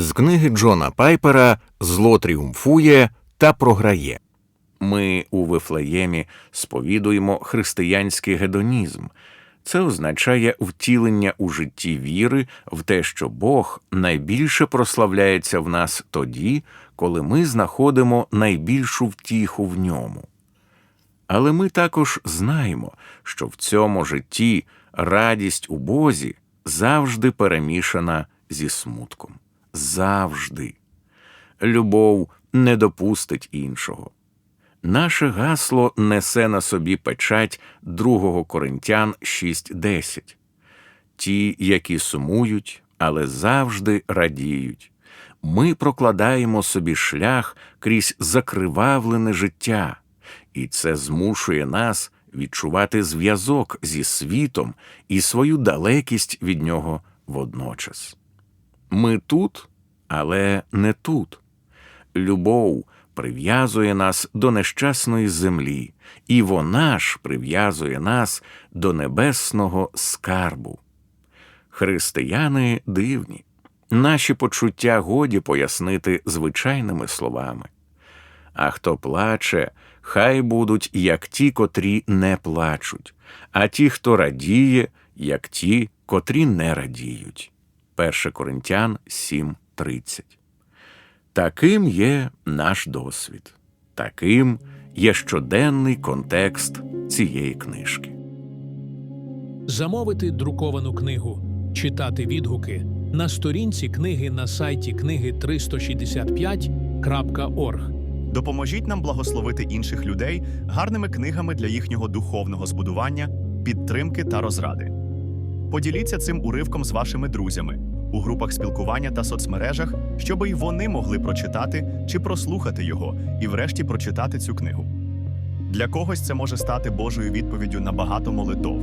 З книги Джона Пайпера Зло тріумфує та програє. Ми у Вифлеємі сповідуємо християнський гедонізм. Це означає втілення у житті віри в те, що Бог найбільше прославляється в нас тоді, коли ми знаходимо найбільшу втіху в ньому. Але ми також знаємо, що в цьому житті радість у Бозі завжди перемішана зі смутком. Завжди. Любов не допустить іншого. Наше гасло несе на собі печать 2 Коринтян 6.10. Ті, які сумують, але завжди радіють. Ми прокладаємо собі шлях крізь закривавлене життя, і це змушує нас відчувати зв'язок зі світом і свою далекість від нього водночас. Ми тут, але не тут. Любов прив'язує нас до нещасної землі, і вона ж прив'язує нас до небесного скарбу. Християни дивні. Наші почуття годі пояснити звичайними словами. А хто плаче, хай будуть як ті, котрі не плачуть, а ті, хто радіє, як ті, котрі не радіють. 1 Коринтян 7.30 Таким є наш досвід, таким є щоденний контекст цієї книжки. Замовити друковану книгу, читати відгуки на сторінці книги на сайті книги 365.org. Допоможіть нам благословити інших людей гарними книгами для їхнього духовного збудування, підтримки та розради. Поділіться цим уривком з вашими друзями у групах спілкування та соцмережах, щоб і вони могли прочитати чи прослухати його і, врешті, прочитати цю книгу. Для когось це може стати Божою відповіддю на багато молитов,